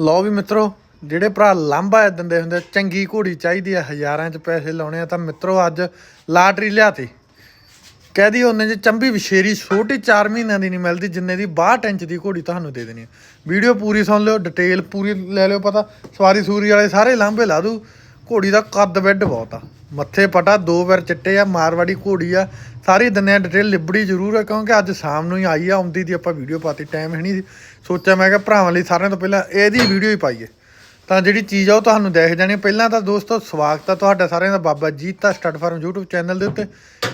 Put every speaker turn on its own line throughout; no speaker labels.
ਲਓ ਵੀ ਮਿੱਤਰੋ, ਜਿਹੜੇ ਭਰਾ ਲਾਂਭਾ ਦਿੰਦੇ ਹੁੰਦੇ, ਚੰਗੀ ਘੋੜੀ ਚਾਹੀਦੀ ਆ, ਹਜ਼ਾਰਾਂ ਚ ਪੈਸੇ ਲਾਉਣੇ ਆ, ਤਾਂ ਮਿੱਤਰੋ ਅੱਜ ਲਾਟਰੀ ਲਿਆਤੀ। ਕਹਦੀ ਉਹਨੇ ਜੇ ਚੰਬੀ ਵਿਸ਼ੇਰੀ ਛੋਟੀ 4 ਮਹੀਨਿਆਂ ਦੀ ਨਹੀਂ ਮਿਲਦੀ, ਜਿੰਨੇ ਦੀ 62 ਇੰਚ ਦੀ ਘੋੜੀ ਤੁਹਾਨੂੰ ਦੇ ਦੇਣੀ ਆ। ਵੀਡੀਓ ਪੂਰੀ ਸੁਣ ਲਿਓ, ਡਿਟੇਲ ਪੂਰੀ ਲੈ ਲਿਓ ਪਤਾ, ਸਵਾਰੀ ਸੂਰੀ ਵਾਲੇ ਸਾਰੇ ਲਾਂਭੇ ਲਾ ਦੂ। ਘੋੜੀ ਦਾ ਕੱਦ ਵਿੱਡ ਬਹੁਤ ਆ। ਮੱਥੇ ਪਟਾ, ਦੋ ਵਾਰ ਚਿੱਟੇ ਆ, ਮਾਰਵਾੜੀ ਘੋੜੀ ਆ। ਸਾਰੀ ਦੰਨਿਆਂ ਡਿਟੇਲ ਲਿਬੜੀ ਜ਼ਰੂਰ ਆ, ਕਿਉਂਕਿ ਅੱਜ ਸ਼ਾਮ ਨੂੰ ਹੀ ਆਈ ਆ, ਆਉਂਦੀ ਦੀ ਆਪਾਂ ਵੀਡੀਓ ਪਾਤੀ ਟਾਈਮ ਹੈ ਨਹੀਂ ਸੀ। ਸੋਚਿਆ ਮੈਂ ਕਿਹਾ ਭਰਾਵਾਂ ਲਈ ਸਾਰਿਆਂ ਤੋਂ ਪਹਿਲਾਂ ਇਹਦੀ ਵੀਡੀਓ ਹੀ ਪਾਈਏ। ਤਾਂ ਜਿਹੜੀ ਚੀਜ਼ ਆ ਉਹ ਤੁਹਾਨੂੰ ਦੇਖ ਜਾਣੀ। ਪਹਿਲਾਂ ਤਾਂ ਦੋਸਤੋ, ਸਵਾਗਤ ਆ ਤੁਹਾਡਾ ਸਾਰਿਆਂ ਦਾ, Baba Jeeta stud farm YouTube channel ਦੇ ਉੱਤੇ।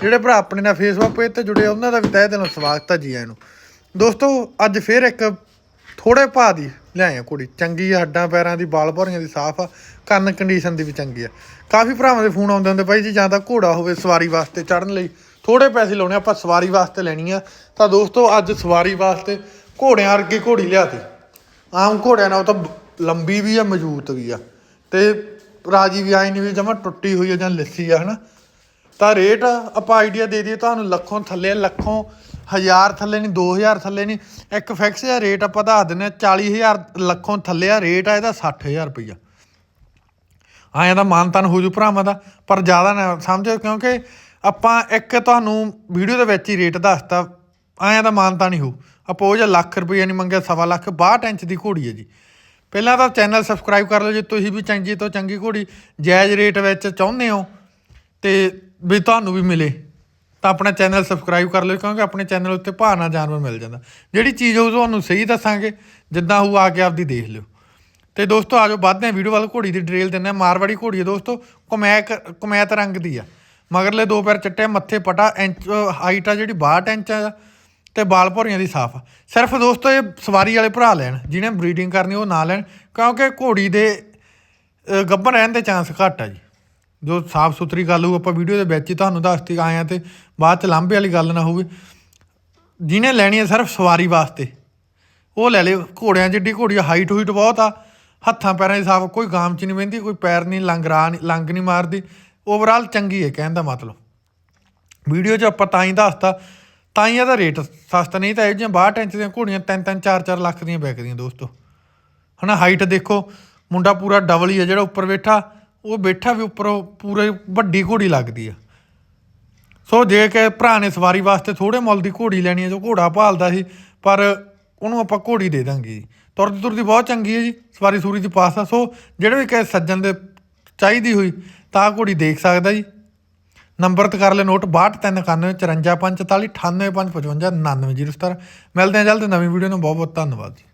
ਜਿਹੜੇ ਭਰਾ ਆਪਣੇ ਨਾਲ ਫੇਸਬੁੱਕ ਪੇਜ ਤੇ ਜੁੜੇ ਉਹਨਾਂ ਦਾ ਵੀ ਤਹਿ ਦਿਲੋਂ ਸਵਾਗਤ ਆ ਜੀ ਆਇਆਂ ਨੂੰ। ਦੋਸਤੋ, ਅੱਜ ਫੇਰ ਇੱਕ ਥੋੜੇ ਭਾਅ ਦੀ ਲਿਆਏ ਆ ਕੁੜੀ, ਚੰਗੀ ਆ, ਹੱਡਾਂ ਪੈਰਾਂ ਦੀ ਬਾਲ ਭੌਰੀਆਂ ਦੀ, ਸਾਫ਼ ਆ, ਕੰਨ ਕੰਡੀਸ਼ਨ ਦੀ ਵੀ ਚੰਗੀ ਆ। ਕਾਫੀ ਭਰਾਵਾਂ ਦੇ ਫੋਨ ਆਉਂਦੇ ਹੁੰਦੇ ਭਾਈ ਜੀ, ਜਾਂ ਤਾਂ ਘੋੜਾ ਹੋਵੇ ਸਵਾਰੀ ਵਾਸਤੇ ਚੜਨ ਲਈ, ਥੋੜੇ ਪੈਸੇ ਲਾਉਣੇ ਆਪਾਂ ਸਵਾਰੀ ਵਾਸਤੇ ਲੈਣੀ ਆ। ਤਾਂ ਦੋਸਤੋ, ਅੱਜ ਸਵਾਰੀ ਵਾਸਤੇ ਘੋੜਿਆਂ ਵਰਗੀ ਘੋੜੀ ਲਿਆਤੀ। ਆਮ ਘੋੜਿਆਂ ਨਾਲ ਤਾਂ ਲੰਬੀ ਵੀ ਆ, ਮਜ਼ਬੂਤ ਵੀ ਆ। ਤੇ ਰਾਜੀ ਵੀ ਆਈ ਨਹੀਂ ਵੀ ਜਮਾ ਟੁੱਟੀ ਹੋਈ ਆ ਜਾਂ ਲੱਸੀ ਆ, ਹਨਾ? ਤਾਂ ਰੇਟ ਆਪਾਂ ਆਈਡੀਆ ਦੇ ਦਈਏ ਤੁਹਾਨੂੰ ਲੱਖੋਂ ਥੱਲੇ, ਲੱਖੋਂ ਹਜ਼ਾਰ ਥੱਲੇ ਨਹੀਂ 2000 ਥੱਲੇ ਨਹੀਂ। ਇੱਕ ਫਿਕਸ ਜਿਹਾ ਰੇਟ ਆਪਾਂ ਦੱਸ ਦਿੰਨੇ ਆ 40000 ਲੱਖੋਂ ਥੱਲੇ ਆ ਰੇਟ ਆ, ਇਹਦਾ 60000 ਰੁਪਈਆ। ਆਇਆ ਦਾ ਮਾਨਤਨ ਹੋ ਜੂ ਭਰਾਵਾਂ ਦਾ, ਪਰ ਜ਼ਿਆਦਾ ਨਾ ਸਮਝੋ, ਕਿਉਂਕਿ ਆਪਾਂ ਇੱਕ ਤੁਹਾਨੂੰ ਵੀਡੀਓ ਦੇ ਵਿੱਚ ਹੀ ਰੇਟ ਦੱਸਤਾ ਆਇਆ ਦਾ ਮਾਨਤਾ ਨਹੀਂ ਹੋ ਆਪਾਂ ਉਹ ਜਿਹਾ ਲੱਖ ਰੁਪਈਆ ਨਹੀਂ ਮੰਗਿਆ, ਸਵਾ ਲੱਖ 62 ਇੰਚ ਦੀ ਘੋੜੀ ਹੈ ਜੀ। ਪਹਿਲਾਂ ਤਾਂ ਚੈਨਲ ਸਬਸਕ੍ਰਾਈਬ ਕਰ ਲਓ ਜੇ ਤੁਸੀਂ ਵੀ ਚੰਗੀ ਤੋਂ ਚੰਗੀ ਘੋੜੀ, ਜਾਇਜ਼ ਰੇਟ ਵਿੱਚ ਚਾਹੁੰਦੇ ਹੋ, ਤੇ ਵੀ ਤੁਹਾਨੂੰ ਵੀ ਮਿਲੇ ਤਾਂ ਆਪਣਾ ਚੈਨਲ ਸਬਸਕ੍ਰਾਈਬ ਕਰ ਲਿਓ ਕਿਉਂਕਿ ਆਪਣੇ ਚੈਨਲ ਉੱਤੇ ਭਾਅ ਜਾਨਵਰ ਮਿਲ ਜਾਂਦਾ। ਜਿਹੜੀ ਚੀਜ਼ ਹੋਊ ਤੁਹਾਨੂੰ ਸਹੀ ਦੱਸਾਂਗੇ ਜਿੱਦਾਂ ਹੋਊ ਆ ਕੇ ਆਪਦੀ ਦੇਖ ਲਿਓ। ਤੇ ਦੋਸਤੋ ਆਜੋ ਵੱਧਦੇ ਆ ਵੀਡੀਓ ਵੱਲ ਘੋੜੀ ਦੀ ਡਿਟੇਲ ਦਿੰਦੇ ਆ ਮਾਰਵਾੜੀ ਘੋੜੀ ਹੈ ਦੋਸਤੋ ਕਮੈਕ ਕਮੈਤ ਰੰਗ ਦੀ ਆ। ਮਗਰਲੇ ਦੋ ਪੈਰ ਚਿੱਟੇ ਮੱਥੇ ਪਟਾ ਇੰਚ ਹਾਈਟ ਆ ਜਿਹੜੀ 62 ਇੰਚ ਆ ਤੇ ਬਾਲ ਭੌਰੀਆਂ ਦੀ ਸਾਫ਼ ਆ। ਸਿਰਫ ਦੋਸਤੋ ਇਹ ਸਵਾਰੀ ਵਾਲੇ ਭਰਾ ਲੈਣ ਜਿਹਨੇ ਬਰੀਡਿੰਗ ਕਰਨੀ ਉਹ ਨਾ ਲੈਣ ਕਿਉਂਕਿ ਘੋੜੀ ਦੇ ਅ, ਗੱਭਣ ਰਹਿਣ ਦੇ ਚਾਂਸ ਘੱਟ ਆ ਜੀ। ਜੋ ਸਾਫ਼ ਸੁਥਰੀ ਗੱਲ ਹੋਊ, ਆਪਾਂ ਵੀਡੀਓ ਦੇ ਵਿੱਚ ਹੀ ਤੁਹਾਨੂੰ ਦੱਸਤੀ ਆਏ ਆ ਤੇ ਬਾਅਦ ਚ ਲਾਂਭੇ ਵਾਲੀ ਗੱਲ ਨਾ ਹੋਵੇ। ਜਿਹਨੇ ਲੈਣੀ ਹੈ ਸਿਰਫ ਸਵਾਰੀ ਵਾਸਤੇ, ਉਹ ਲੈ ਲਿਓ। ਘੋੜਿਆਂ ਜਿੱਡੀ ਘੋੜੀ ਹਾਈਟ ਹੁਈਟ ਬਹੁਤ ਆ। ਹੱਥਾਂ ਪੈਰਾਂ ਦੀ ਸਾਫ਼, ਕੋਈ ਗਾਮ ਚ ਨਹੀਂ ਵਹਿੰਦੀ, ਕੋਈ ਪੈਰ ਨਹੀਂ ਲੰਗਰਾ ਨਹੀਂ ਲੰਗ ਨਹੀਂ ਮਾਰਦੀ। ਓਵਰਆਲ ਚੰਗੀ ਹੈ ਕਹਿਣ ਦਾ ਮਤਲਬ। ਵੀਡੀਓ 'ਚ ਆਪਾਂ ਤਾਂ ਹੀ ਦੱਸਤਾ ਤਾਂ ਹੀ ਇਹਦਾ ਰੇਟ ਸਸਤਾ ਨਹੀਂ ਤਾਂ ਇਹ ਜਿਹੀਆਂ 62 ਇੰਚ ਦੀਆਂ ਘੋੜੀਆਂ 3-3 4-4 ਲੱਖ ਦੀਆਂ ਵਿਕਦੀਆਂ ਦੋਸਤੋ। ਹਨਾ ਹਾਈਟ ਦੇਖੋ, ਮੁੰਡਾ ਪੂਰਾ ਡਬਲ ਹੀ ਹੈ ਜਿਹੜਾ ਉੱਪਰ ਬੈਠਾ। ਉਹ ਬੈਠਾ ਵੀ ਉੱਪਰੋਂ ਪੂਰੇ ਵੱਡੀ ਘੋੜੀ ਲੱਗਦੀ ਆ। ਸੋ ਜੇ ਕਿ ਭਰਾ ਨੇ ਸਵਾਰੀ ਵਾਸਤੇ ਥੋੜੇ ਮੁੱਲ ਦੀ ਘੋੜੀ ਲੈਣੀ ਹੈ ਜੋ ਘੋੜਾ ਭਾਲਦਾ ਸੀ, ਪਰ ਉਹਨੂੰ ਆਪਾਂ ਘੋੜੀ ਦੇ ਦਾਂਗੇ। ਜੀ ਤੁਰਦੀ ਤੁਰਦੀ ਬਹੁਤ ਚੰਗੀ ਹੈ ਜੀ, ਸਵਾਰੀ ਸੂਰੀ ਦੀ ਪਾਸ ਆ। ਸੋ ਜਿਹੜੇ ਵੀ ਕਿਸੇ ਸੱਜਣ ਦੇ ਚਾਹੀਦੀ ਹੋਈ, ਤਾਂ ਘੋੜੀ ਦੇਖ ਸਕਦਾ ਜੀ। ਨੰਬਰ ਤੇ ਕਰ ਲੈ ਨੋਟ 6291 54 544 98555 9907 ਮਿਲਦੇ ਹਾਂ ਜਲਦ ਨਵੀਂ ਵੀਡੀਓ ਨੂੰ। ਬਹੁਤ ਬਹੁਤ ਧੰਨਵਾਦ ਜੀ।